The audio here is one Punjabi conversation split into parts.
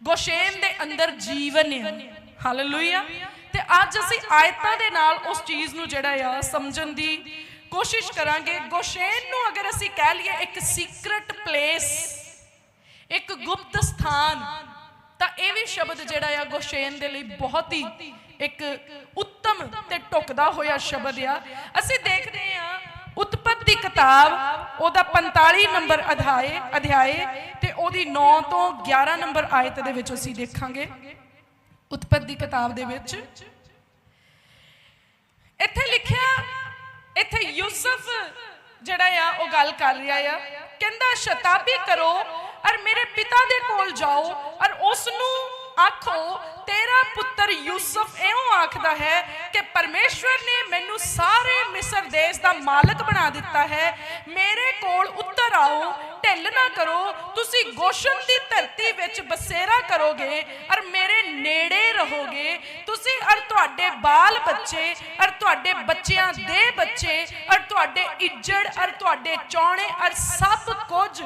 ਗੋਸ਼ੇਨ ਦੇ ਅੰਦਰ ਜੀਵਨ ਹੈ ਹਾਲੇਲੂਇਆ ਤੇ ਅੱਜ ਅਸੀਂ ਆਇਤਾਂ ਦੇ ਨਾਲ ਉਸ ਚੀਜ਼ ਨੂੰ ਜਿਹੜਾ ਆ, ਸਮਝਣ ਦੀ ਕੋਸ਼ਿਸ਼ ਕਰਾਂਗੇ। ਗੋਸ਼ੇਨ ਨੂੰ ਅਗਰ ਅਸੀਂ ਕਹਿ ਲਈਏ ਇੱਕ ਸੀਕ੍ਰੇਟ ਪਲੇਸ ਇੱਕ ਗੁਪਤ ਸਥਾਨ, ਤਾਂ ਇਹ ਵੀ ਸ਼ਬਦ ਜਿਹੜਾ ਆ ਗੋਸ਼ੇਨ ਦੇ ਲਈ ਬਹੁਤ ਹੀ ਇੱਕ ਉੱਤਮ ਤੇ ਟੁਕਦਾ ਹੋਇਆ ਸ਼ਬਦ ਆ। ਅਸੀਂ ਦੇਖਦੇ ਆ ਉਤਪਤ ਦੀ ਕਿਤਾਬ, ਉਹਦਾ 45 ਨੰਬਰ ਅਧਿਆਏ ਅਧਿਆਏ ਤੇ ਉਹਦੀ 9 ਤੋਂ 11 ਨੰਬਰ ਆਇਤ ਦੇ ਵਿੱਚ ਅਸੀਂ ਦੇਖਾਂਗੇ। ਉਤਪਤ ਦੀ ਕਿਤਾਬ ਦੇ ਵਿੱਚ ਇੱਥੇ ਲਿਖਿਆ, ਇੱਥੇ ਯੂਸਫ ਜਿਹੜਾ ਆ, ਉਹ ਗੱਲ ਕਰ ਰਿਹਾ ਆ, ਕਹਿੰਦਾ, ਸ਼ਤਾਬੀ ਕਰੋ ਔਰ ਮੇਰੇ ਪਿਤਾ ਦੇ ਕੋਲ ਜਾਓ ਔਰ ਉਸ ਨੂੰ ਆਖੋ, ਤੇਰਾ ਪੁੱਤਰ ਯੂਸਫ ਇਉਂ ਆਖਦਾ ਹੈ ਕਿ ਪਰਮੇਸ਼ਵਰ ਨੇ ਮੈਨੂੰ ਸਾਰੇ ਮਿਸਰ ਦੇਸ਼ ਦਾ ਮਾਲਕ ਬਣਾ ਦਿੱਤਾ ਹੈ। ਮੇਰੇ ਕੋਲ ਉੱਤਰ ਆਓ, ਢਿੱਲ ਨਾ ਕਰੋ, ਤੁਸੀਂ ਗੋਸ਼ਨ ਦੀ ਧਰਤੀ ਵਿੱਚ ਬਸੇਰਾ ਕਰੋਗੇ ਔਰ ਮੇਰੇ ਨੇੜੇ ਰਹੋਗੇ। ਤੁਸੀਂ ਔਰ ਤੁਹਾਡੇ ਬਾਲ ਬੱਚੇ ਔਰ ਤੁਹਾਡੇ ਬੱਚਿਆਂ ਦੇ ਬੱਚੇ ਔਰ ਤੁਹਾਡੇ ਇੱਜੜ ਔਰ ਤੁਹਾਡੇ ਚੌਣੇ ਔਰ ਸਭ ਕੁਝ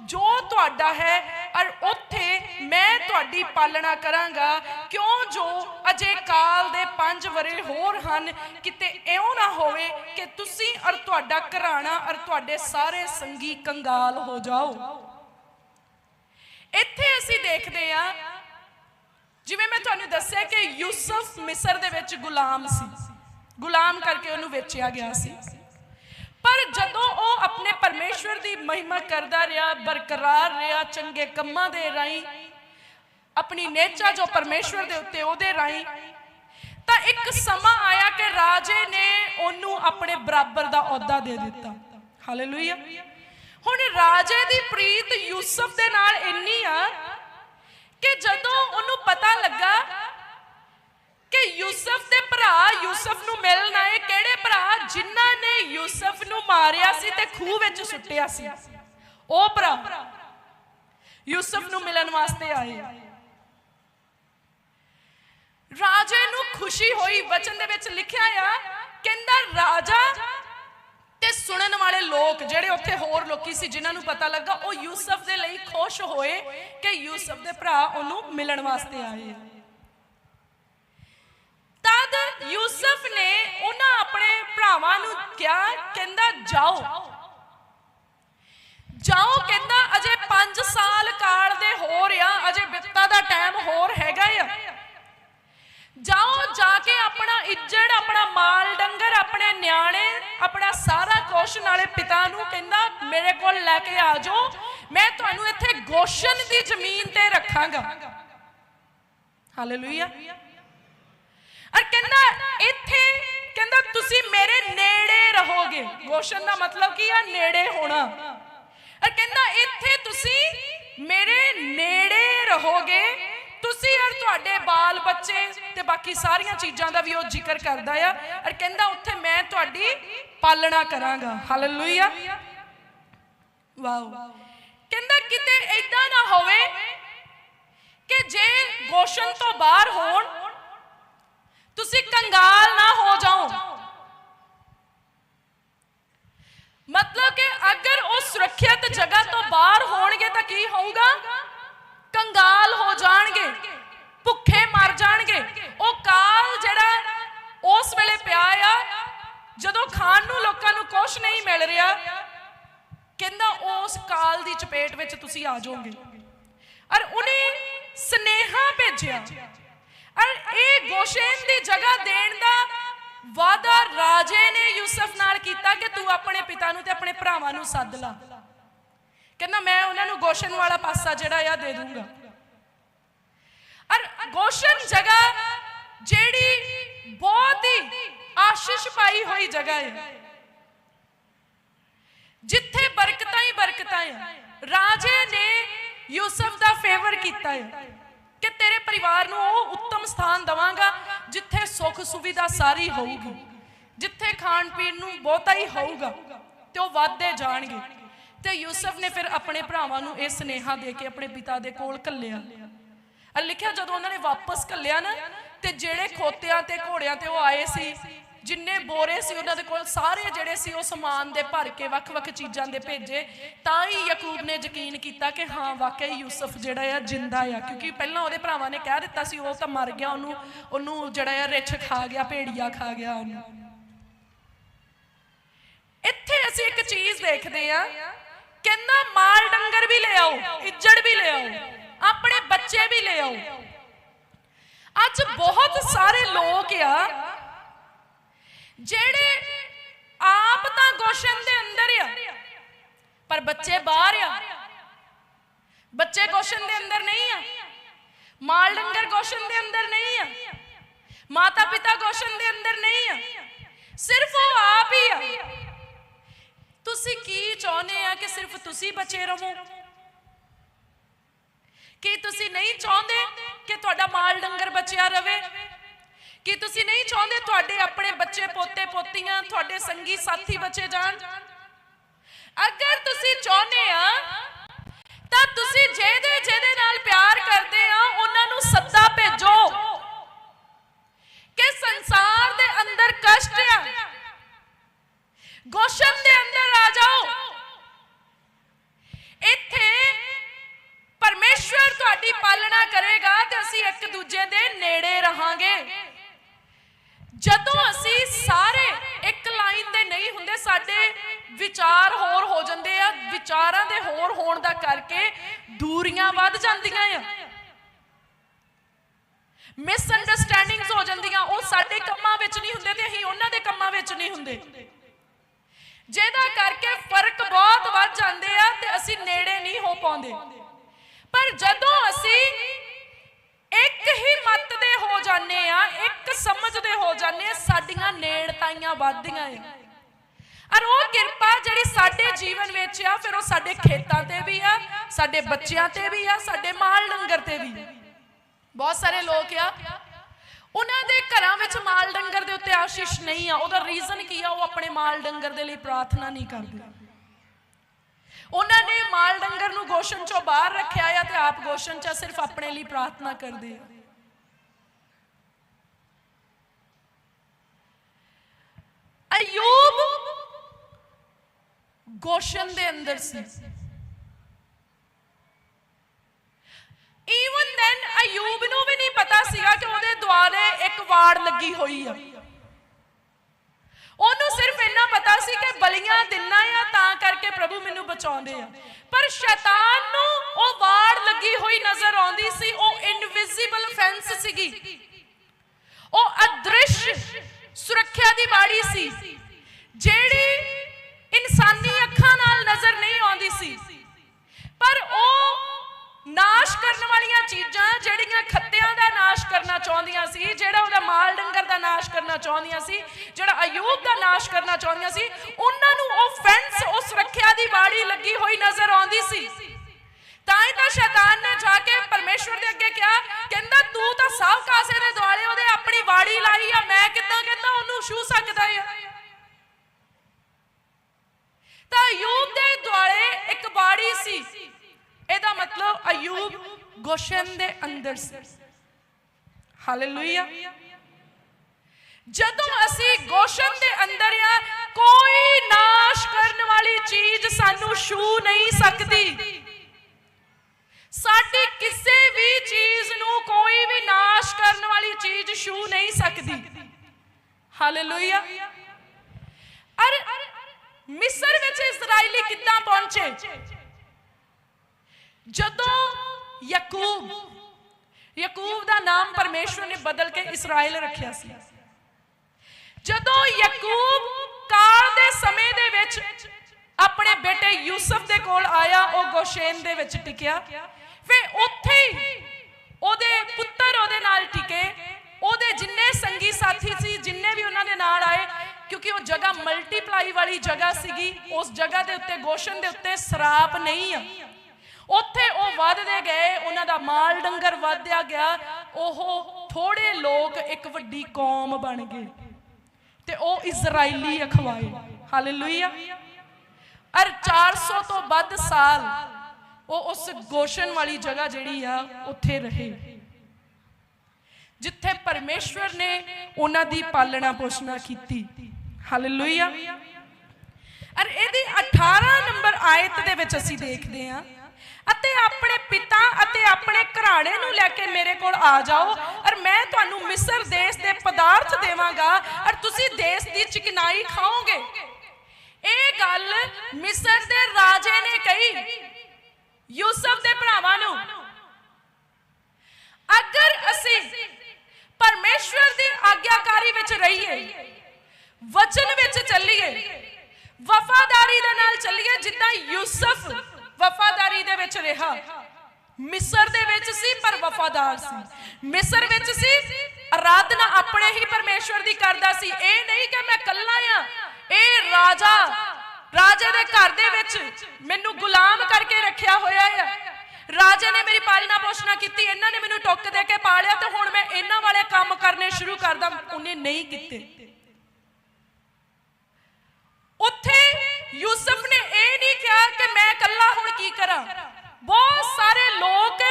ਜੋ ਤੁਹਾਡਾ ਹੈ ਔਰ ਉੱਥੇ ਮੈਂ ਤੁਹਾਡੀ ਪਾਲਣਾ ਕਰਾਂਗਾ। ਕਿਉਂ ਜੋ ਅਜੇ ਕਾਲ ਦੇ 5 ਵਰੇ ਹੋਰ ਹਨ, ਕਿਤੇ ਇਉਂ ਨਾ ਹੋਵੇ ਕਿ ਤੁਸੀਂ ਔਰ ਤੁਹਾਡਾ ਘਰਾਣਾ ਔਰ ਤੁਹਾਡੇ ਸਾਰੇ ਸੰਗੀ ਕੰਗਾਲ ਹੋ ਜਾਓ। ਇੱਥੇ ਅਸੀਂ ਦੇਖਦੇ ਆ ਜਿਵੇਂ ਮੈਂ ਤੁਹਾਨੂੰ ਦੱਸਿਆ ਕਿ ਯੂਸਫ ਮਿਸਰ ਦੇ ਵਿੱਚ ਗੁਲਾਮ ਸੀ। ਗੁਲਾਮ ਕਰਕੇ ਉਹਨੂੰ ਵੇਚਿਆ ਗਿਆ ਸੀ। ਪਰ ਜਦੋਂ ਉਹ ਆਪਣੇ ਪਰਮੇਸ਼ਵਰ ਦੀ ਮਹਿਮਾ ਕਰਦਾ ਰਿਹਾ, ਬਰਕਰਾਰ ਰਿਹਾ, ਚੰਗੇ ਕੰਮਾਂ ਦੇ ਰਾਹੀਂ, ਆਪਣੀ ਨੇਚਾ ਜੋ ਪਰਮੇਸ਼ਵਰ ਦੇ ਉੱਤੇ ਉਹਦੇ ਰਾਹੀਂ, ਤਾਂ ਇੱਕ ਸਮਾਂ ਆਇਆ ਕਿ ਰਾਜੇ ਨੇ ਉਹਨੂੰ ਆਪਣੇ ਬਰਾਬਰ ਦਾ ਅਹੁਦਾ ਦੇ ਦਿੱਤਾ। ਹਾਲੇਲੂਇਆ ਹੁਣ ਰਾਜੇ ਦੀ ਪ੍ਰੀਤ ਯੂਸਫ ਦੇ ਨਾਲ ਇੰਨੀ ਆ ਕਿ ਜਦੋਂ ਉਹਨੂੰ ਪਤਾ ਲੱਗਾ ਕਿ ਯੂਸਫ ਦੇ ਭਰਾ ਯੂਸਫ ਨੂੰ ਮਿਲਣ ਆਏ। ਕਿਹੜੇ ਭਰਾ? ਜਿਨ੍ਹਾਂ ਨੇ ਯੂਸਫ ਨੂੰ ਮਾਰਿਆ ਸੀ ਤੇ ਖੂਹ ਵਿੱਚ ਸੁੱਟਿਆ ਸੀ। ਉਹ ਭਰਾ ਯੂਸਫ ਨੂੰ ਮਿਲਣ ਵਾਸਤੇ ਆਏ। ਰਾਜੇ ਨੂੰ ਖੁਸ਼ੀ ਹੋਈ। ਵਚਨ ਦੇ ਵਿੱਚ ਲਿਖਿਆ ਆ, ਕਹਿੰਦਾ, ਰਾਜਾ ਤੇ ਸੁਣਨ ਵਾਲੇ ਲੋਕ, ਜਿਹੜੇ ਉੱਥੇ ਹੋਰ ਲੋਕੀ ਸੀ, ਜਿਨ੍ਹਾਂ ਨੂੰ ਪਤਾ ਲੱਗਾ, ਉਹ ਯੂਸਫ ਦੇ ਲਈ ਖੁਸ਼ ਹੋਏ ਕਿ ਯੂਸਫ ਦੇ ਭਰਾ ਉਹਨੂੰ ਮਿਲਣ ਵਾਸਤੇ ਆਏ। ਆ ਯੂਸਫ ਨੇ ਉਹਨਾਂ ਆਪਣੇ ਭਰਾਵਾਂ ਨੂੰ ਕਿਹਾ, ਕਹਿੰਦਾ, ਜਾਓ। ਜਾਓ ਕਹਿੰਦਾ, ਅਜੇ 5 ਸਾਲ ਕਾਲ ਦੇ ਹੋ ਰਿਆ ਅਜੇ ਬਿੱਤਾ ਦਾ ਟਾਈਮ ਹੋਰ ਹੈਗਾ ਆ। ਜਾਓ, ਜਾ ਕੇ ਆਪਣਾ ਇੱਜੜ, ਆਪਣਾ ਮਾਲ ਡੰਗਰ, ਆਪਣੇ ਨਿਆਣੇ, ਆਪਣਾ ਸਾਰਾ ਕੁਛ ਨਾਲੇ ਪਿਤਾ ਨੂੰ ਕਹਿੰਦਾ, ਮੇਰੇ ਕੋਲ ਲੈ ਕੇ ਆ ਜਾਓ। ਮੈਂ ਤੁਹਾਨੂੰ ਇੱਥੇ ਗੋਸ਼ਨ ਦੀ ਜ਼ਮੀਨ ਤੇ ਰੱਖਾਂਗਾ। ਹਾਲੇਲੂਇਆ ਔਰ ਕਹਿੰਦਾ, ਇੱਥੇ ਕਹਿੰਦਾ, ਤੁਸੀਂ ਮੇਰੇ ਨੇੜੇ ਰਹੋਗੇ। ਗੋਸ਼ਨ ਦਾ ਮਤਲਬ ਕੀ ਆ? ਨੇੜੇ ਹੋਣਾ। ਔਰ ਕਹਿੰਦਾ, ਇੱਥੇ ਤੁਸੀਂ ਮੇਰੇ ਨੇੜੇ ਰਹੋਗੇ। ਤੁਸੀਂ ਔਰ ਤੁਹਾਡੇ ਬਾਲ ਬੱਚੇ ਤੇ ਬਾਕੀ ਸਾਰੀਆਂ ਚੀਜ਼ਾਂ ਦਾ ਵੀ ਉਹ ਜ਼ਿਕਰ ਕਰਦਾ ਆ। ਔਰ ਕਹਿੰਦਾ, ਉੱਥੇ ਮੈਂ ਤੁਹਾਡੀ ਪਾਲਣਾ ਕਰਾਂਗਾ। ਹਾਲੇਲੂਇਆ ਵਾਓ ਕਹਿੰਦਾ, ਕਿਤੇ ਐਦਾਂ ਨਾ ਹੋਵੇ ਕਿ ਜੇ ਗੋਸ਼ਨ ਤੋਂ ਬਾਹਰ ਹੋਣ ਤੁਸੀਂ ਕੰਗਾਲ ਨਾ ਹੋ ਜਾਓ। ਮਤਲਬ ਕਿ ਅਗਰ ਉਹ ਸੁਰੱਖਿਅਤ ਜਗ੍ਹਾ ਤੋਂ ਬਾਹਰ ਹੋਣਗੇ ਤਾਂ ਕੀ ਹੋਊਗਾ? ਕੰਗਾਲ ਹੋ ਜਾਣਗੇ, ਭੁੱਖੇ ਮਰ ਜਾਣਗੇ। ਉਹ ਕਾਲ ਜਿਹੜਾ ਉਸ ਵੇਲੇ ਪਿਆ ਆ, ਜਦੋਂ ਖਾਣ ਨੂੰ ਲੋਕਾਂ ਨੂੰ ਕੁਝ ਨਹੀਂ ਮਿਲ ਰਿਹਾ, ਕਹਿੰਦਾ ਉਸ ਕਾਲ ਦੀ ਚਪੇਟ ਵਿੱਚ ਤੁਸੀਂ ਆ ਜਾਓਗੇ। ਔਰ ਉਹਨੇ ਸਨੇਹਾ ਭੇਜਿਆ। ਔਰ ਇਹ ਗੋਸ਼ੇਨ ਦੀ ਜਗ੍ਹਾ ਦੇਣ ਦਾ ਵਾਦਾ ਰਾਜੇ ਨੇ ਯੂਸਫ ਨਾਲ ਕੀਤਾ ਕਿ ਤੂੰ ਆਪਣੇ ਪਿਤਾ ਨੂੰ ਤੇ ਆਪਣੇ ਭਰਾਵਾਂ ਨੂੰ ਸੱਦ ਲਾ। ਕਹਿੰਦਾ, ਮੈਂ ਉਹਨਾਂ ਨੂੰ ਗੋਸ਼ਨ ਵਾਲਾ ਪਾਸਾ ਜਿਹੜਾ ਆ ਦੇ ਦੂੰਗਾ। ਔਰ ਗੋਸ਼ਨ ਜਗ੍ਹਾ ਜਿਹੜੀ ਬਹੁਤ ਹੀ ਆਸ਼ੀਸ਼ ਪਾਈ ਹੋਈ ਜਗ੍ਹਾ ਹੈ ਜਿੱਥੇ ਬਰਕਤਾਂ ਹੀ ਬਰਕਤਾਂ ਆ। ਰਾਜੇ ਨੇ ਯੂਸਫ ਦਾ ਫੇਵਰ ਕੀਤਾ ਹੈ ਕਿ ਤੇਰੇ ਪਰਿਵਾਰ ਨੂੰ ਉਹ ਉੱਤਮ ਸਥਾਨ ਦਵਾਂਗਾ ਜਿੱਥੇ ਸੁੱਖ ਸੁਵਿਧਾ ਸਾਰੀ ਹੋਊਗੀ, ਜਿੱਥੇ ਖਾਣ ਪੀਣ ਨੂੰ ਬਹੁਤਾ ਹੀ ਹੋਊਗਾ ਤੇ ਉਹ ਵਾਧੇ ਜਾਣਗੇ। ਤੇ ਯੂਸਫ ਨੇ ਫਿਰ ਆਪਣੇ ਭਰਾਵਾਂ ਨੂੰ ਇਹ ਸਨੇਹਾ ਦੇ ਕੇ ਆਪਣੇ ਪਿਤਾ ਦੇ ਕੋਲ ਕੱਲਿਆ ਲਿਖਿਆ ਜਦੋਂ ਉਹਨਾਂ ਨੇ ਵਾਪਸ ਕੱਲਿਆ ਨਾ, ਤੇ ਜਿਹੜੇ ਖੋਤਿਆਂ ਤੇ ਘੋੜਿਆਂ ਤੇ ਉਹ ਆਏ ਸੀ ਜਿੰਨੇ ਬੋਰੇ ਸੀ ਉਹਨਾਂ ਦੇ ਕੋਲ, ਸਾਰੇ ਜਿਹੜੇ ਸੀ ਉਹ ਸਮਾਨ ਦੇ ਭਰ ਕੇ ਵੱਖ-ਵੱਖ ਚੀਜ਼ਾਂ ਦੇ ਭੇਜੇ। ਤਾਂ ਹੀ ਯਾਕੂਬ ਨੇ ਯਕੀਨ ਕੀਤਾ ਕਿ ਹਾਂ, ਵਾਕਈ ਯੂਸਫ ਜਿਹੜਾ ਆ ਜਿੰਦਾ ਆ। ਕਿਉਂਕਿ ਪਹਿਲਾਂ ਉਹਦੇ ਭਰਾਵਾਂ ਨੇ ਕਹਿ ਦਿੱਤਾ ਸੀ, ਉਹ ਤਾਂ ਮਰ ਗਿਆ, ਉਹਨੂੰ ਉਹਨੂੰ ਜਿਹੜਾ ਆ ਰਿੱਛ ਖਾ ਗਿਆ, ਭੇੜੀਆ ਖਾ ਗਿਆ ਉਹਨੂੰ। ਇੱਥੇ ਅਸੀਂ ਇੱਕ ਚੀਜ਼ ਦੇਖਦੇ ਆ, ਕਹਿੰਦਾ ਮਾਲ ਡੰਗਰ ਵੀ ਲੈ ਆਓ, ਇੱਜੜ ਵੀ ਲੈ ਆਓ, ਆਪਣੇ ਬੱਚੇ ਵੀ ਲੈ ਆਓ। ਅੱਜ ਬਹੁਤ ਸਾਰੇ ਲੋਕ ਆ ਜਿਹੜੇ ਆਪ ਤਾਂ ਗੋਸ਼ਨ ਦੇ ਅੰਦਰ ਆ, ਪਰ ਬੱਚੇ ਬਾਹਰ ਆ। ਬੱਚੇ ਗੋਸ਼ਨ ਦੇ ਅੰਦਰ ਨਹੀਂ ਆ। ਮਾਲ ਡੰਗਰ ਗੋਸ਼ਨ ਦੇ ਅੰਦਰ ਨਹੀਂ ਆ। ਮਾਤਾ ਪਿਤਾ ਗੋਸ਼ਨ ਦੇ ਅੰਦਰ ਨਹੀਂ ਆ। ਸਿਰਫ ਉਹ ਆਪ ਹੀ ਆ। ਤੁਸੀਂ ਕੀ ਚਾਹੁੰਦੇ ਆ ਕਿ ਸਿਰਫ ਤੁਸੀਂ ਬਚੇ ਰਹੋ? ਕੀ ਤੁਸੀਂ ਨਹੀਂ ਚਾਹੁੰਦੇ ਕਿ ਤੁਹਾਡਾ ਮਾਲ ਡੰਗਰ ਬਚਿਆ ਰਵੇ? ਕੀ ਤੁਸੀਂ ਨਹੀਂ ਚਾਹੁੰਦੇ ਤੁਹਾਡੇ ਆਪਣੇ ਬੱਚੇ ਪੋਤੇ ਪੋਤੀਆਂ, ਤੁਹਾਡੇ ਸੰਗੀ ਸਾਥੀ ਬਚੇ ਜਾਣ? ਅਗਰ ਤੁਸੀਂ ਚਾਹੁੰਦੇ ਆ ਤਾਂ ਤੁਸੀਂ ਜਿਹਦੇ ਜਿਹਦੇ ਨਾਲ ਪਿਆਰ ਕਰਦੇ ਆ ਉਹਨਾਂ ਨੂੰ ਸੱਦਾ ਭੇਜੋ ਕਿ ਸੰਸਾਰ ਦੇ ਅੰਦਰ ਕਸ਼ਟ ਆ ਗੋਸ਼ਨ ਦੇ ਅੰਦਰ ਆ ਜਾਓ ਇੱਥੇ ਪਰਮੇਸ਼ਵਰ ਤੁਹਾਡੀ ਪਾਲਣਾ ਕਰੇਗਾ ਤੇ ਅਸੀਂ ਇੱਕ ਦੂਜੇ ਦੇ ਨੇੜੇ ਰਹਾਂਗੇ ਜਦੋਂ ਅਸੀਂ ਸਾਰੇ ਇੱਕ ਲਾਈਨ ਦੇ ਨਹੀਂ ਹੁੰਦੇ ਸਾਡੇ ਵਿਚਾਰ ਹੋਰ ਹੋ ਜਾਂਦੇ ਆ, ਵਿਚਾਰਾਂ ਦੇ ਹੋਰ ਹੋਣ ਦਾ ਕਰਕੇ ਦੂਰੀਆਂ ਵੱਧ ਜਾਂਦੀਆਂ ਆ। ਮਿਸ ਅੰਡਰਸਟੈਂਡਿੰਗਸ ਹੋ ਜਾਂਦੀਆਂ, ਉਹ ਸਾਡੇ ਕੰਮਾਂ ਵਿੱਚ ਨਹੀਂ ਹੁੰਦੇ ਤੇ ਅਸੀਂ ਉਹਨਾਂ ਦੇ ਕੰਮਾਂ ਵਿੱਚ ਨਹੀਂ ਹੁੰਦੇ। ਜਿਹਦਾ ਕਰਕੇ ਫ਼ਰਕ ਬਹੁਤ ਵੱਧ ਜਾਂਦੇ ਆ ਤੇ ਅਸੀਂ ਨੇੜੇ ਨਹੀਂ ਹੋ ਪਾਉਂਦੇ। ਪਰ ਜਦੋਂ ਅਸੀਂ ਇੱਕ ਹੀ ਮਤ ਦੇ ਹੋ ਜਾਂਦੇ ਆ, ਇੱਕ ਸਮਝਦੇ ਹੋ ਜਾਂਦੇ ਆ, ਸਾਡੀਆਂ ਨੇੜਤਾਈਆਂ ਵੱਧਦੀਆਂ ਆ। ਔਰ ਉਹ ਕਿਰਪਾ ਜਿਹੜੀ ਸਾਡੇ ਜੀਵਨ ਵਿੱਚ ਆ, ਫਿਰ ਉਹ ਸਾਡੇ ਖੇਤਾਂ ਤੇ ਵੀ ਆ, ਸਾਡੇ ਬੱਚਿਆਂ ਤੇ ਵੀ ਆ, ਸਾਡੇ ਮਾਲ ਡੰਗਰ ਤੇ ਵੀ। ਬਹੁਤ ਸਾਰੇ ਲੋਕ ਆ। ਉਹਨਾਂ ਦੇ ਘਰਾਂ ਵਿੱਚ ਮਾਲ ਡੰਗਰ ਦੇ ਉੱਤੇ ਆਸ਼ੀਸ਼ ਨਹੀਂ ਆ। ਉਹਦਾ ਰੀਜ਼ਨ ਕੀ ਆ? ਉਹ ਆਪਣੇ ਮਾਲ ਡੰਗਰ ਦੇ ਲਈ ਪ੍ਰਾਰਥਨਾ ਨਹੀਂ ਕਰਦੇ। ਉਹਨਾਂ ਨੇ ਮਾਲ ਡੰਗਰ ਨੂੰ ਗੋਸ਼ਨ ਚੋਂ ਬਾਹਰ ਰੱਖਿਆ ਆ ਤੇ ਆਪ ਗੋਸ਼ਨ ਚ ਸਿਰਫ ਆਪਣੇ ਲਈ ਪ੍ਰਾਰਥਨਾ ਕਰਦੇ ਆ। ਅਯੂਬ ਗੋਸ਼ਨ ਦੇ ਅੰਦਰ ਸੀ। ਈਵਨ ਦੈਨ ਅਯੂਬ ਨੂੰ ਵੀ ਨਹੀਂ ਪਤਾ ਸੀਗਾ ਕਿ ਉਹਦੇ ਦੁਆਲੇ ਇੱਕ ਵਾੜ ਲੱਗੀ ਹੋਈ ਆ। ਉਹਨੂੰ ਸਿਰਫ ਇੰਨਾ ਪਤਾ ਸੀ ਕਿ ਬਲੀਆਂ ਦਿੰਨਾ ਆ ਤਾਂ ਕਰਕੇ ਪ੍ਰਭੂ ਮੈਨੂੰ ਬਚਾਉਂਦੇ ਆ। ਪਰ ਸ਼ੈਤਾਨ ਨੂੰ ਉਹ ਵਾਰ ਲੱਗੀ ਹੋਈ ਨਜ਼ਰ ਆਉਂਦੀ ਸੀ, ਉਹ ਇਨਵਿਜ਼ੀਬਲ ਫੈਂਸ ਸੀਗੀ। ਉਹ ਅਦ੍ਰਿਸ਼ ਸੁਰੱਖਿਆ ਦੀ ਬਾੜੀ ਸੀ। ਜਿਹੜੀ ਅੱਖਾਂ ਨਾਲ ਨਜ਼ਰ ਨਹੀਂ ਆਉਂਦੀ ਸੀ। ਪਰ ਉਹ ਨਾਸ਼ ਕਰਨ ਵਾਲੀਆਂ ਚੀਜ਼ਾਂ, ਜਿਹੜੀਆਂ ਖੱਤਿਆਂ ਦਾ ਨਾਸ਼ ਕਰਨਾ ਚਾਹੁੰਦੀਆਂ ਸੀ, ਜਿਹੜਾ ਉਹਦਾ ਮਾਲ ਡੰਗਰ ਦਾ ਨਾਸ਼ ਕਰਨਾ ਚਾਹੁੰਦੀਆਂ ਸੀ, ਜਿਹੜਾ ਅਯੂਬ ਦਾ ਨਾਸ਼ ਕਰਨਾ ਚਾਹੁੰਦੀਆਂ ਸੀ, ਉਹਨਾਂ ਨੂੰ ਉਹ ਫੈਂਸ ਉਹ ਸੁਰੱਖਿਆ ਦੀ ਬਾੜੀ ਲੱਗੀ ਹੋਈ ਨਜ਼ਰ ਆਉਂਦੀ ਸੀ। ਤਾਂ ਹੀ ਤਾਂ ਸ਼ੈਤਾਨ ਨੇ ਜਾ ਕੇ ਪਰਮੇਸ਼ਵਰ ਦੇ ਅੱਗੇ ਕਿਹਾ, ਕਹਿੰਦਾ, ਤੂੰ ਤਾਂ ਸਭ ਕਾਸੇ ਦੇ ਦੁਆਲੇ ਉਹਦੇ ਆਪਣੀ ਬਾੜੀ ਲਾਈ ਆ, ਮੈਂ ਕਿੱਦਾਂ ਕਹਿੰਦਾ ਉਹਨੂੰ ਛੂ ਸਕਦਾ ਆ? ਤਾਂ ਅਯੂਬ ਦੇ ਦੁਆਲੇ ਇੱਕ ਬਾੜੀ ਸੀ। ਇਹਦਾ ਮਤਲਬ ਅਯੂਬ ਗੋਸ਼ਨ ਦੇ ਅੰਦਰ ਸੀ। ਹਾਲੇਲੂਇਆ। ਜਦੋਂ ਅਸੀਂ ਗੋਸ਼ਨ ਦੇ ਅੰਦਰ ਆ, ਕੋਈ ਨਾਸ਼ ਕਰਨ ਵਾਲੀ ਚੀਜ਼ ਸਾਨੂੰ ਛੂ ਨਹੀਂ ਸਕਦੀ। ਸਾਡੀ ਕਿਸੇ ਵੀ ਚੀਜ਼ ਨੂੰ ਕੋਈ ਵੀ ਨਾਸ਼ ਕਰਨ ਵਾਲੀ ਚੀਜ਼ ਛੂ ਨਹੀਂ ਸਕਦੀ। ਹਾਲੇਲੂਇਆ। ਅਰ ਮਿਸਰ ਵਿੱਚ ਇਜ਼ਰਾਈਲੀ ਕਿੱਦਾਂ ਪਹੁੰਚੇ? ਜਦੋਂ ਯਾਕੂਬ ਯਾਕੂਬ ਦਾ ਨਾਮ ਪਰਮੇਸ਼ਵਰ ਨੇ ਬਦਲ ਕੇ ਇਸਰਾਇਲ ਰੱਖਿਆ ਸੀ। ਜਦੋਂ ਯਾਕੂਬ ਕਾਲ ਦੇ ਸਮੇਂ ਦੇ ਵਿੱਚ ਆਪਣੇ ਬੇਟੇ ਯੂਸਫ ਦੇ ਕੋਲ ਆਇਆ, ਉਹ ਗੋਸ਼ੇਨ ਦੇ ਵਿੱਚ ਟਿਕਿਆ। ਫਿਰ ਉੱਥੇ ਹੀ ਉਹਦੇ ਪੁੱਤਰ ਉਹਦੇ ਨਾਲ ਟਿਕੇ। ਉਹਦੇ ਜਿੰਨੇ ਸੰਗੀ ਸਾਥੀ ਸੀ, ਜਿੰਨੇ ਵੀ ਉਹਨਾਂ ਦੇ ਨਾਲ ਆਏ ਕਿਉਂਕਿ ਉਹ ਜਗ੍ਹਾ ਮਲਟੀਪਲਾਈ ਵਾਲੀ ਜਗ੍ਹਾ ਸੀਗੀ, ਉਸ ਜਗ੍ਹਾ ਦੇ ਉੱਤੇ, ਗੋਸ਼ਨ ਦੇ ਉੱਤੇ ਸਰਾਪ ਨਹੀਂ ਆ। ਉੱਥੇ ਉਹ ਵੱਧਦੇ ਗਏ, ਉਹਨਾਂ ਦਾ ਮਾਲ ਡੰਗਰ ਵਧਿਆ ਗਿਆ, ਉਹ ਥੋੜੇ ਲੋਕ ਇੱਕ ਵੱਡੀ ਕੌਮ ਬਣ ਗਏ ਤੇ ਉਹ ਇਜ਼ਰਾਈਲੀ ਅਖਵਾਏ। ਹਾਲੇਲੂਇਆ ਅਰ 400 ਤੋਂ ਵੱਧ ਸਾਲ ਉਹ ਉਸ ਗੋਸ਼ਨ ਵਾਲੀ ਜਗ੍ਹਾ ਜਿਹੜੀ ਆ, ਉੱਥੇ ਰਹੇ। ਜਿੱਥੇ ਪਰਮੇਸ਼ਵਰ ਨੇ ਉਹਨਾਂ ਦੀ ਪਾਲਣਾ ਪੋਸ਼ਣਾ ਕੀਤੀ। ਹਾਲੇਲੂਇਆ ਅਰ ਇਹਦੀ 18 ਨੰਬਰ ਆਇਤ ਦੇ ਵਿੱਚ ਅਸੀਂ ਦੇਖਦੇ ਹਾਂ। ਅਤੇ ਆਪਣੇ ਪਿਤਾ ਅਤੇ ਆਪਣੇ ਘਰਾਣੇ ਨੂੰ ਲੈ ਕੇ ਮੇਰੇ ਕੋਲ ਆ ਜਾਓ ਔਰ ਮੈਂ ਤੁਹਾਨੂੰ ਮਿਸਰ ਦੇਸ਼ ਦੇ ਪਦਾਰਥ ਦੇਵਾਂਗਾ ਔਰ ਤੁਸੀਂ ਦੇਸ਼ ਦੀ ਚਿਕਨਾਈ ਖਾਓਗੇ। ਇਹ ਗੱਲ ਮਿਸਰ ਦੇ ਰਾਜੇ ਨੇ ਕਹੀ, ਯੂਸਫ ਦੇ ਭਰਾਵਾਂ ਨੂੰ। ਅਗਰ ਅਸੀਂ ਪਰਮੇਸ਼ਵਰ ਦੀ ਆਗਿਆਕਾਰੀ ਵਿੱਚ ਰਹੀਏ ਵਚਨ ਵਿੱਚ ਚੱਲੀਏ। ਵਫਾਦਾਰੀ ਦੇ ਨਾਲ ਚੱਲੀਏ, ਜਿੱਦਾਂ ਯੂਸਫ ਵਫਾਦਾਰੀ ਦੇ ਵਿੱਚ ਰਿਹਾ। ਮਿਸਰ ਦੇ ਵਿੱਚ ਸੀ, ਪਰ ਵਫਾਦਾਰ ਸੀ। ਮਿਸਰ ਵਿੱਚ ਸੀ ਆਰਾਧਨਾ ਆਪਣੇ ਹੀ ਪਰਮੇਸ਼ਵਰ ਦੀ ਕਰਦਾ ਸੀ। ਇਹ ਨਹੀਂ ਕਿ ਮੈਂ ਕੱਲਾ ਆ ਇਹ ਰਾਜਾ, ਰਾਜੇ ਦੇ ਘਰ ਦੇ ਵਿੱਚ ਮੈਨੂੰ ਗੁਲਾਮ ਕਰਕੇ ਰੱਖਿਆ ਹੋਇਆ ਹੈ। ਰਾਜੇ ਨੇ ਮੇਰੀ ਪਾਲਣਾ ਪੋਸ਼ਣਾ ਕੀਤੀ, ਇਹਨਾਂ ਨੇ ਮੈਨੂੰ ਟੁੱਕ ਦੇ ਕੇ ਪਾਲਿਆ ਤੇ ਹੁਣ ਮੈਂ ਇਹਨਾਂ ਵਾਲੇ ਕੰਮ ਕਰਨੇ ਸ਼ੁਰੂ ਕਰਦਾ ਉਹਨੇ ਨਹੀਂ ਕੀਤੇ। ਉੱਥੇ ਯੂਸਫ ਨੇ ਇਹ ਨਹੀਂ ਕਿਹਾ ਕਿ ਮੈਂ ਇਕੱਲਾ ਹੁਣ ਕੀ ਕਰਾਂ। ਬਹੁਤ ਸਾਰੇ ਲੋਕ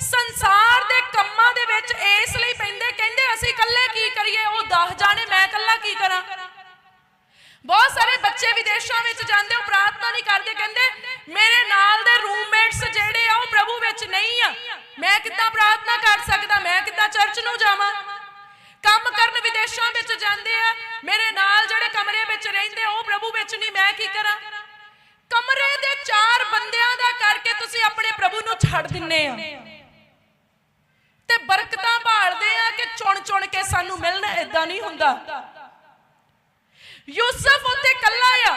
ਸੰਸਾਰ ਦੇ ਕੰਮਾਂ ਦੇ ਵਿੱਚ ਇਸ ਲਈ ਪੈਂਦੇ, ਕਹਿੰਦੇ ਅਸੀਂ ਇਕੱਲੇ ਕੀ ਕਰੀਏ? ਉਹ 10 ਜਾਣੇ, ਮੈਂ ਇਕੱਲਾ ਕੀ ਕਰਾਂ? ਬਹੁਤ ਸਾਰੇ ਬੱਚੇ ਵਿਦੇਸ਼ਾਂ ਵਿੱਚ ਜਾਂਦੇ, ਉਹ ਪ੍ਰਾਰਥਨਾ ਨਹੀਂ ਕਰਦੇ, ਕਹਿੰਦੇ ਮੇਰੇ ਨਾਲ ਦੇ ਰੂਮਮੇਟਸ ਜਿਹੜੇ ਆ, ਉਹ ਪ੍ਰਭੂ ਵਿੱਚ ਨਹੀਂ ਆ। ਮੈਂ ਕਿੱਦਾਂ ਪ੍ਰਾਰਥਨਾ ਕਰ ਸਕਦਾ? ਮੈਂ ਕਿੱਦਾਂ ਚਰਚ ਨੂੰ ਜਾਵਾਂ? ਕੰਮ ਕਰਨ ਵਿਦੇਸ਼ਾਂ ਵਿੱਚ ਜਾਂਦੇ ਆ, ਮੇਰੇ ਨਾਲ ਜਿਹੜੇ ਕਮਰੇ ਵਿੱਚ ਰਹਿੰਦੇ, ਉਹ ਵਿੱਚ ਨਹੀਂ ਮੈਂ ਕੀ ਕਰਾਂ? ਕਮਰੇ ਦੇ ਚਾਰ ਬੰਦਿਆਂ ਦਾ ਕਰਕੇ ਤੁਸੀਂ ਆਪਣੇ ਪ੍ਰਭੂ ਨੂੰ ਛੱਡ ਦਿੰਨੇ ਆ ਤੇ ਬਰਕਤਾਂ ਭਾਲਦੇ ਆ ਕਿ ਚੁਣ ਚੁਣ ਕੇ ਸਾਨੂੰ ਮਿਲਣ ਇਦਾਂ ਨਹੀਂ ਹੁੰਦਾ। ਯੂਸਫ ਉੱਤੇ ਕੱਲਾ ਆ।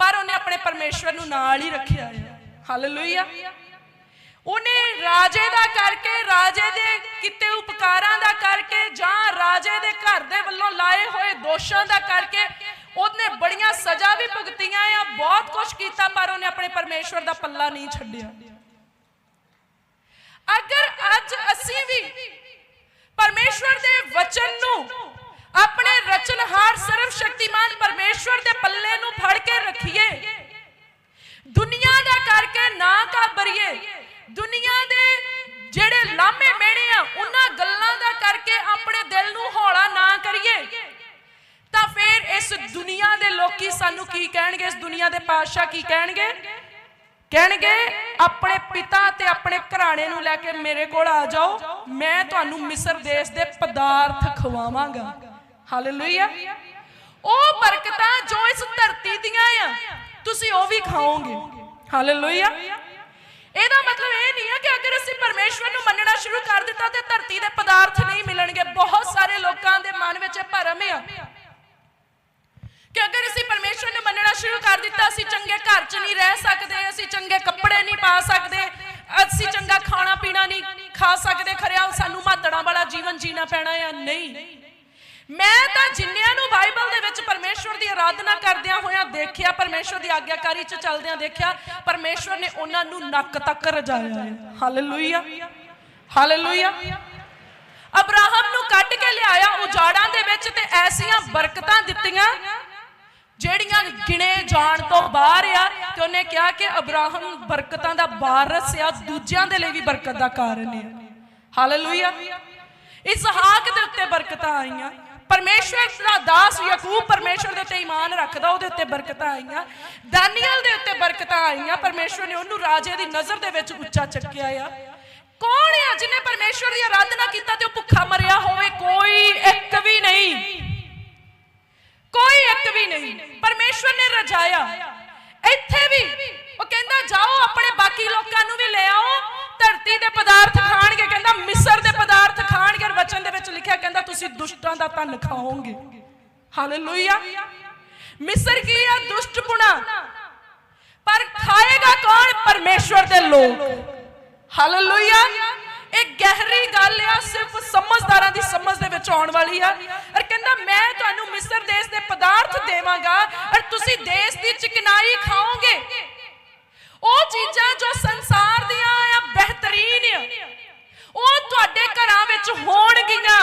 ਪਰ ਉਹਨੇ ਆਪਣੇ ਪਰਮੇਸ਼ਵਰ ਨੂੰ ਨਾਲ ਹੀ ਰੱਖਿਆ ਆ। ਹਾਲੇਲੂਇਆ ਉਹਨੇ ਰਾਜੇ ਦਾ ਕਰਕੇ, ਰਾਜੇ ਦੇ ਕਿਤੇ ਉਪਕਾਰਾਂ ਦਾ ਕਰਕੇ ਜਾਂ ਰਾਜੇ ਦੇ ਘਰ ਦੇ ਵੱਲੋਂ ਲਾਏ ਹੋਏ ਦੋਸ਼ਾਂ ਦਾ ਕਰਕੇ ਉਹਨੇ ਬੜੀਆਂ ਸਜ਼ਾ ਵੀ ਭੁਗਤੀਆਂ ਆ, ਬਹੁਤ ਕੁਝ ਕੀਤਾ, ਪਰ ਉਹਨੇ ਆਪਣੇ ਪਰਮੇਸ਼ਵਰ ਦਾ ਪੱਲਾ ਨਹੀਂ ਛੱਡਿਆ। ਅਗਰ ਅੱਜ ਅਸੀਂ ਵੀ ਪਰਮੇਸ਼ਵਰ ਦੇ ਵਚਨ ਨੂੰ ਆਪਣੇ ਰਚਨਹਾਰ ਸਰਵ ਸ਼ਕਤੀਮਾਨ ਪਰਮੇਸ਼ਵਰ ਦੇ ਪੱਲੇ ਨੂੰ ਫੜ ਕੇ ਰੱਖੀਏ, ਦੁਨੀਆ ਦਾ ਕਰਕੇ ਨਾ ਕਾਬਰੀਏ ਦੁਨੀਆ ਦੇ ਜਿਹੜੇ ਲਾਮੇ ਮੇੜੇ ਆ ਉਹਨਾਂ ਗੱਲਾਂ ਦਾ ਕਰਕੇ ਆਪਣੇ ਦਿਲ ਨੂੰ ਹੌਲਾ ਨਾ ਕਰੀਏ ਤਾਂ ਫਿਰ ਇਸ ਦੁਨੀਆ ਦੇ ਲੋਕੀ ਸਾਨੂੰ ਕੀ ਕਹਿਣਗੇ, ਇਸ ਦੁਨੀਆ ਦੇ ਪਾਤਸ਼ਾਹ ਕੀ ਕਹਿਣਗੇ? ਕਹਿਣਗੇ, ਆਪਣੇ ਪਿਤਾ ਤੇ ਆਪਣੇ ਘਰਾਣੇ ਨੂੰ ਲੈ ਕੇ ਮੇਰੇ ਕੋਲ ਆ ਜਾਓ, ਮੈਂ ਤੁਹਾਨੂੰ ਮਿਸਰ ਦੇਸ਼ ਦੇ ਪਦਾਰਥ ਖਵਾਵਾਂਗਾ। ਹਾਲੇਲੂਇਆ ਉਹ ਬਰਕਤਾਂ ਜੋ ਇਸ ਧਰਤੀ ਦੀਆਂ ਆ, ਤੁਸੀਂ ਉਹ ਵੀ ਖਾਓਗੇ। ਹਾਲੇਲੂਇਆ ਇਹਦਾ ਮਤਲਬ ਇਹ ਨਹੀਂ ਹੈ ਕਿ ਅਗਰ ਅਸੀਂ ਪਰਮੇਸ਼ਵਰ ਨੂੰ ਮੰਨਣਾ ਸ਼ੁਰੂ ਕਰ ਦਿੱਤਾ ਤੇ ਧਰਤੀ ਦੇ ਪਦਾਰਥ ਨਹੀਂ ਮਿਲਣਗੇ, ਬਹੁਤ ਸਾਰੇ ਲੋਕਾਂ ਦੇ ਮਨ ਵਿੱਚ ਇਹ ਭਰਮ ਆ। ਕਿ ਅਗਰ ਅਸੀਂ ਪਰਮੇਸ਼ਵਰ ਨੇ ਮੰਨਣਾ ਸ਼ੁਰੂ ਕਰ ਦਿੱਤਾ, ਅਸੀਂ ਚੰਗੇ ਘਰ 'ਚ ਨਹੀਂ ਰਹਿ ਸਕਦੇ, ਅਸੀਂ ਚੰਗੇ ਕੱਪੜੇ ਨਹੀਂ ਪਾ ਸਕਦੇ, ਅਸੀਂ ਚੰਗਾ ਖਾਣਾ ਪੀਣਾ ਨਹੀਂ ਖਾ ਸਕਦੇ ਖਰਿਆ ਸਾਨੂੰ ਮਾਤੜਾਂ ਵਾਲਾ ਜੀਵਨ ਜੀਣਾ ਪੈਣਾ ਆ, ਨਹੀਂ। ਮੈਂ ਤਾਂ ਜਿੰਨਿਆਂ ਨੂੰ ਬਾਈਬਲ ਦੇ ਵਿੱਚ ਪਰਮੇਸ਼ਵਰ ਦੀ ਆਰਾਧਨਾ ਕਰਦਿਆਂ ਹੋਇਆਂ ਦੇਖਿਆ, ਪਰਮੇਸ਼ਵਰ ਦੀ ਆਗਿਆਕਾਰੀ 'ਚ ਚੱਲਦਿਆਂ ਦੇਖਿਆ, ਪਰਮੇਸ਼ਵਰ ਨੇ ਉਹਨਾਂ ਨੂੰ ਨੱਕ ਤੱਕ ਰਜਾਇਆ ਹੈ ਹਾਲੇਲੂਇਆ। ਹਾਲੇਲੂਇਆ। ਅਬਰਾਹਮ ਨੂੰ ਕੱਢ ਕੇ ਲਿਆਇਆ, ਉਜਾੜਾਂ ਦੇ ਵਿੱਚ ਤੇ ਐਸੀਆਂ ਬਰਕਤਾਂ ਦਿੱਤੀਆਂ ਜਿਹੜੀਆਂ ਗਿਣੇ ਜਾਣ ਤੋਂ ਬਾਹਰ ਆ, ਤੇ ਉਹਨੇ ਕਿਹਾ ਕਿ ਅਬਰਾਹਮ ਬਰਕਤਾਂ ਦਾ ਵਾਰਸ ਆ, ਦੂਜਿਆਂ ਦੇ ਲਈ ਵੀ ਬਰਕਤ ਦਾ ਕਾਰਨ ਹੈ ਹਾਲੇਲੂਇਆ ਇਸਹਾਕ ਦੇ ਉੱਤੇ ਬਰਕਤਾਂ ਆਈਆਂ। ਪਰਮੇਸ਼ਵਰ ਦਾ ਦਾਸ ਯਾਕੂਬ ਪਰਮੇਸ਼ਵਰ ਦੇ ਉੱਤੇ ਈਮਾਨ ਰੱਖਦਾ, ਉਹਦੇ ਉੱਤੇ ਬਰਕਤਾਂ ਆਈਆਂ। ਦਾਨੀਅਲ ਦੇ ਉੱਤੇ ਬਰਕਤਾਂ ਆਈਆਂ। ਪਰਮੇਸ਼ਵਰ ਨੇ ਉਹਨੂੰ ਰਾਜੇ ਦੀ ਨਜ਼ਰ ਦੇ ਵਿੱਚ ਉੱਚਾ ਚੱਕਿਆ ਆ। ਕੌਣ ਆ ਜਿਹਨੇ ਪਰਮੇਸ਼ਵਰ ਦੀ ਆਰਾਧਨਾ ਕੀਤਾ ਤੇ ਉਹ ਭੁੱਖਾ ਮਰਿਆ ਹੋਵੇ? ਕੋਈ, ਇੱਕ ਵੀ ਨਹੀਂ। ਕੋਈ ਇੱਕ ਵੀ ਨਹੀਂ। ਪਰਮੇਸ਼ਵਰ ਨੇ ਰਜਾਇਆ। ਇੱਥੇ ਵੀ ਉਹ ਕਹਿੰਦਾ, ਜਾਓ ਆਪਣੇ ਬਾਕੀ ਲੋਕਾਂ ਨੂੰ ਵੀ ਲੈ ਆਓ। ਧਰਤੀ ਦੇ ਪਦਾਰਥ ਖਾਣਗੇ। ਕਹਿੰਦਾ, ਮਿਸਰ ਦੇ ਪਦਾਰਥ ਖਾਣਗੇ ਵਚਨ ਦੇ ਵਿੱਚ ਲਿਖਿਆ ਕਹਿੰਦਾ, ਤੁਸੀਂ ਦੁਸ਼ਟਾਂ ਦਾ ਧਨ ਖਾਓਗੇ। ਹਾਲੇਲੂਇਆ ਮਿਸਰ ਕੀ ਆ? ਦੁਸ਼ਟਪੁਣਾ ਪਰ ਖਾਏਗਾ ਕੌਣ? ਪਰਮੇਸ਼ਵਰ ਦੇ ਲੋਕ। ਹਾਲੇਲੂਇਆ ਇਹ ਗਹਿਰੀ ਗੱਲ ਆ, ਸਿਰਫ ਸਮਝਦਾਰਾਂ ਦੀ ਸਮਝ ਦੇ ਵਿੱਚ ਆਉਣ ਵਾਲੀ ਆ। ਔਰ ਕਹਿੰਦਾ, ਮੈਂ ਤੁਹਾਨੂੰ ਮਿਸਰ ਦੇਸ਼ ਦੇ ਪਦਾਰਥ ਦੇਵਾਂਗਾ, ਔਰ ਤੁਸੀਂ ਦੇਸ਼ ਦੀ ਚਿਕਨਾਈ ਖਾਓਗੇ। ਉਹ ਚੀਜ਼ਾਂ ਜੋ ਸੰਸਾਰ ਦੀਆਂ ਆ, ਬਿਹਤਰੀਨ ਆ, ਉਹ ਤੁਹਾਡੇ ਘਰਾਂ ਵਿੱਚ ਹੋਣਗੀਆਂ।